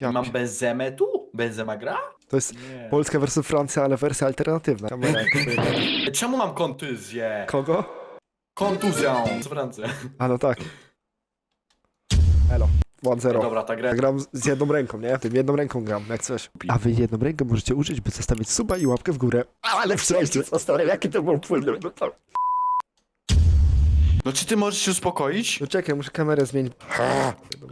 Ja Mam pi- Benzemę tu? Benzema gra? To jest Nie. Polska versus Francja, ale wersja alternatywna. Czemu mam kontuzję? Kogo? Kontuzją z Francji. A no tak. Elo. 1-0. Dobra, ta gra... Gram z jedną ręką, nie? Tym jedną ręką gram, jak coś. A wy jedną ręką możecie użyć, by zostawić suba i łapkę w górę. Ale co stary, jaki to był płyn? No, to... No czy ty możesz się uspokoić? no czekaj, muszę kamerę zmienić. Ha! No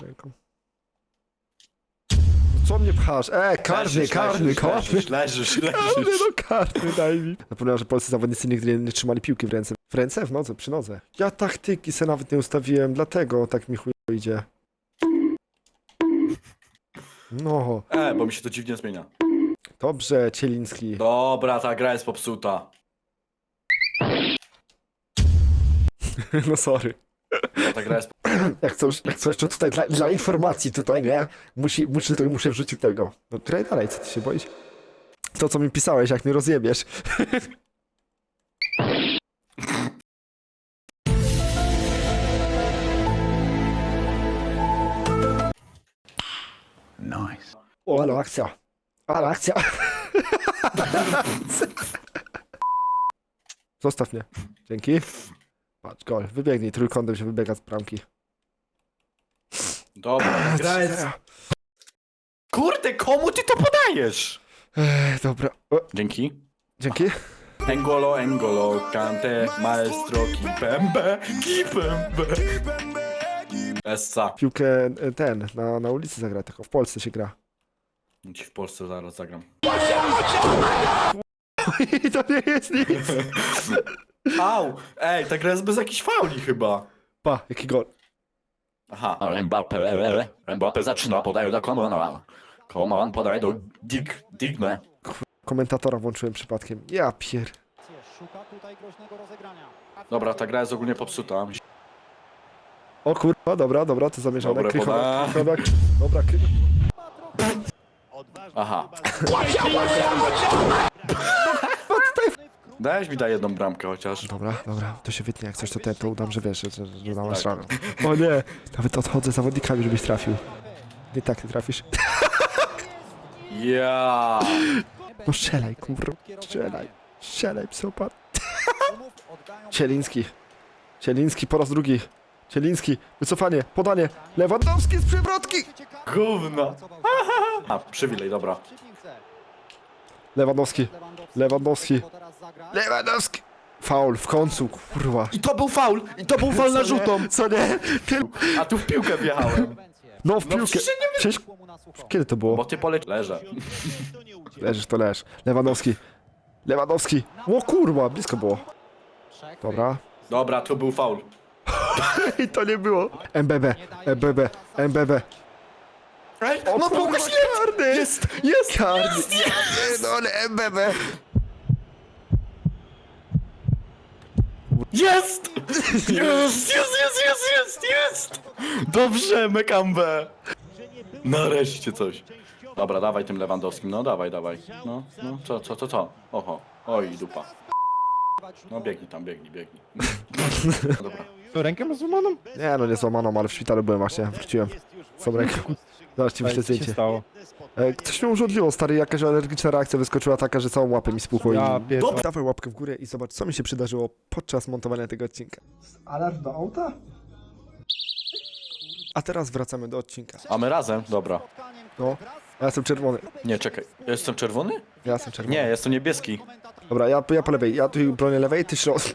Co mnie pchasz? E, karny, karny, karny. Leżysz, Karny, no karny, daj mi. Zapomniałem, że polscy zawodnicy nigdy nie, nie trzymali piłki w ręce. W ręce? W nodze, przy nodze. Ja taktyki se nawet nie ustawiłem, dlatego tak mi chuj idzie. No, E, bo mi się to dziwnie zmienia. dobrze, Cieliński. Dobra, ta gra jest popsuta. No sorry. Ta gra jest... Jak coś, jak coś tutaj dla, dla informacji tutaj, nie? Musi, muszę, to muszę wrzucić tego. No graj dalej, co ty się boisz? To, co mi pisałeś, jak mnie rozjebiesz. Nice. O, ale akcja. Ale akcja. Zostaw mnie. Dzięki. Patrz, gol. Wybiegnij, trójkątem się wybiega z bramki. Dobra, gra jest... Kurde, komu ty to podajesz? Ech, dobra. O, Dzięki. dzięki. Engolo, Engolo, Kante, Maestro, Kipembe, Kipembe. Essa. Piłkę e, ten, na, na ulicy zagra, tylko w Polsce się gra. Ci w Polsce zaraz zagram. I to nie jest nic. Au! Ej, ta gra jest bez jakichś fauli chyba. Pa, jaki gol. Aha. Ale Mbappe, Mbappe zaczyna, podaje do Komona. Koman podaje do Dig, Digme. Komentatora włączyłem przypadkiem. Ja pier... Szuka tutaj groźnego rozegrania. Dobra, ta gra jest ogólnie popsuta. O kurwa, dobra, dobra, to zamierzone. Dobre Krychowiak, podanie. Krychowiak. Dobra, kry... Aha. Dajesz mi da jedną bramkę chociaż. Dobra, dobra, to się wytnie, jak coś to ten, to udam, że wiesz, że, że, dałaś Tak. radę. O nie, nawet odchodzę zawodnikami, żebyś trafił. Nie tak, ty trafisz. Ja. No strzelaj, kurwa, strzelaj. Strzelaj, psychopat. Cieliński. Cieliński po raz drugi. Cieliński, wycofanie, podanie. Lewandowski z przewrotki. Gówno. A, przywilej, dobra. Lewandowski, Lewandowski. Lewandowski. Faul, w końcu, kurwa. I to był faul! I to był faul na rzutą! Co nie? Pił... A tu w piłkę wjechałem. No w No piłkę. przecież nie Przecież... Kiedy to było? Bo ty poleć... Leżę. Leżysz to leż. Lewandowski. Lewandowski. O kurwa, blisko było. Dobra. Dobra, tu był faul. I to nie było. MBB, MBB, MBB. Ej, no Łukasz karny! Jest, jest karny! Jest, No ale MBB. Jest! Jest, jest, jest, jest, jest, jest! Dobrze, Mekambe! Nareszcie coś. Dobra, dawaj tym Lewandowskim, no dawaj, dawaj. No, no, co, co, co, co? Oho, oj, dupa. No biegnij tam, biegnij, biegnij. Dobra. Rękę masz złamaną? Nie no, nie złamaną, ale w szpitalu byłem właśnie, wróciłem. Z ręką. Zaraz ci wyślę Co się zdjęcie. stało? E, Ktoś mnie urządliło, stary, jakaś alergiczna reakcja wyskoczyła taka, że całą łapę mi spuchło i... Ja pierdolę. Dawaj łapkę w górę i zobacz, co mi się przydarzyło podczas montowania tego odcinka. Alarm do auta? A teraz wracamy do odcinka. A my razem? Dobra. No, ja jestem czerwony. Nie, czekaj. Ja jestem czerwony? Ja jestem czerwony. Nie, jestem niebieski. Dobra, ja, ja po lewej, ja tu bronię lewej, ty środek.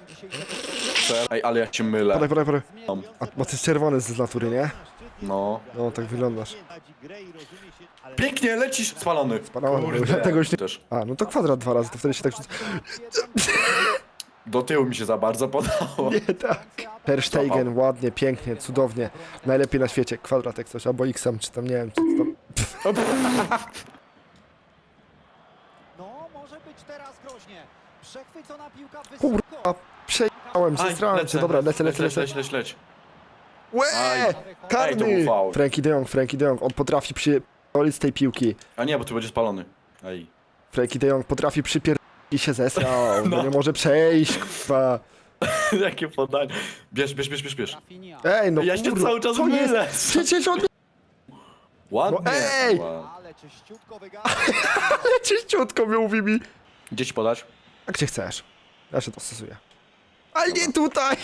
Ej, ale ja się mylę. Podaj, podaj, podaj. A, bo ty jest czerwony z natury, nie? No. No, tak wyglądasz. Pięknie, lecisz! Spalony. Spadałem, Kurde. dlatego już nie- Też. A, no to kwadrat dwa razy, to wtedy się tak rzuca. Do tyłu mi się za bardzo podało. Nie tak. Per Stegen, ładnie, pięknie, cudownie. Najlepiej na świecie, kwadrat jak coś, albo X-em, czy tam, nie wiem, co tam. No, może być teraz groźnie. Przechwycona piłka wysoko. Kurwa, przejechałem, Aj, zestrałem się, dobra, lecę, lecę, leć, lecę. leć, leć, leć. Łe! Aj. Ej, to Karny! był faul. Frankie de Jong, Frankie de Jong, on potrafi przypierdolić z tej piłki. A nie, bo tu będzie spalony. Ej. Frankie de Jong potrafi przypierdolić i się zesrał, no. No. nie może przejść, kurwa. Jakie podanie. Bierz, bierz, bierz, bierz, bierz. Rafinha. Ej, no Ja się kurwa, cały czas co jest? mylę. Przecież on... Ładnie. No ej! Ale czyściutko wygadał. Czyściutko mówi mi. Gdzie ci podać? A gdzie chcesz? Ja się dostosuję. Ale nie tutaj!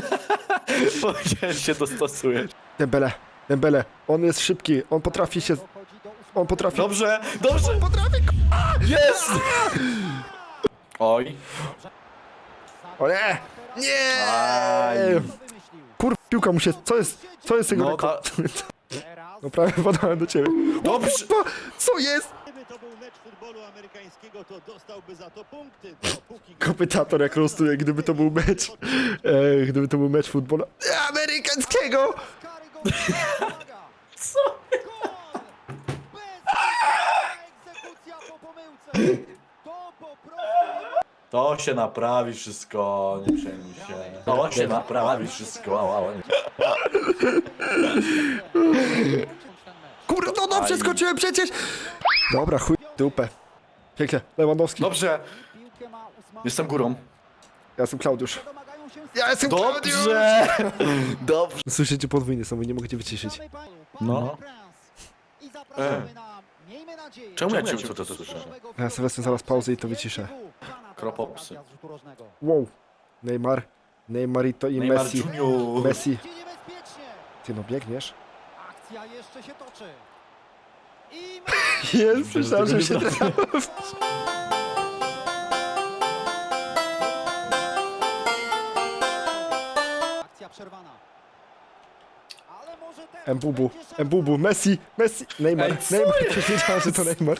Powiedziałem się dostosujesz. Dembele, Dembele, on jest szybki, on potrafi się... On potrafi... Dobrze, dobrze. Potrafi... Jest! Oj. O nie! Nie! Aj. Kur... piłka mu się... Co jest... Co jest tego... No, Teraz No prawie podałem do ciebie. Dobrze. Co jest? Gdyby to był mecz futbolu amerykańskiego, to dostałby za to punkty, dopóki Komentator jak rostuje, gdyby to był mecz... E, gdyby to był mecz futbolu... Amerykańskiego! Co? To po prostu To się naprawi wszystko, nie przejmuj się. To się naprawi wszystko. Kurde, no no, przeskoczyłem przecież! Dobra, chuj dupę. Pięknie, Lewandowski. Dobrze. Jestem górą. Ja jestem Klaudiusz. Ja jestem Klaudiusz! Dobrze. Dobrze. Słyszycie podwójnie są, nie mogę cię wyciszyć. No. Nadzieję, Czemu ja cię to słyszę? Ja sobie wezmę zaraz pauzę i to wyciszę. Kropopsy. Wow. Neymar. Neymarito i Neymar Messi. Junior. Messi. Ty no biegniesz? Akcja jeszcze się toczy. I Jest, myślałem, że się Akcja przerwana. Ale może teraz Mbubu, będzie szansa. Mbubu, Messi, Messi, Neymar, Ej, co Neymar, przecież wiedziałem, że to Neymar.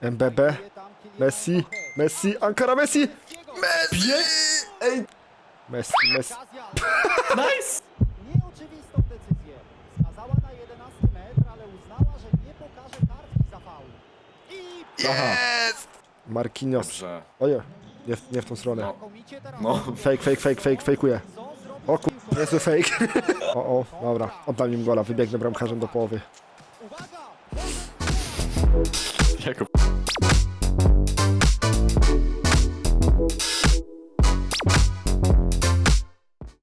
MBB, Bije tam Kylian Messi, Mbappé. Messi, Ankara Messi, Messi, Ej, Messi, Messi. Okazja. nice. Nieoczywistą decyzję. Skazała na 11 metr, ale uznała, że nie pokaże kartki za faul. I Jest! Marquinhos. Dobrze. Oje, nie, w- nie w tą stronę. teraz. No. Fake, fake, fake, fake, zrobić O kur... niezły fake. O, o, dobra, oddam im gola, wybiegnę bramkarzem do połowy. Uwaga! Jako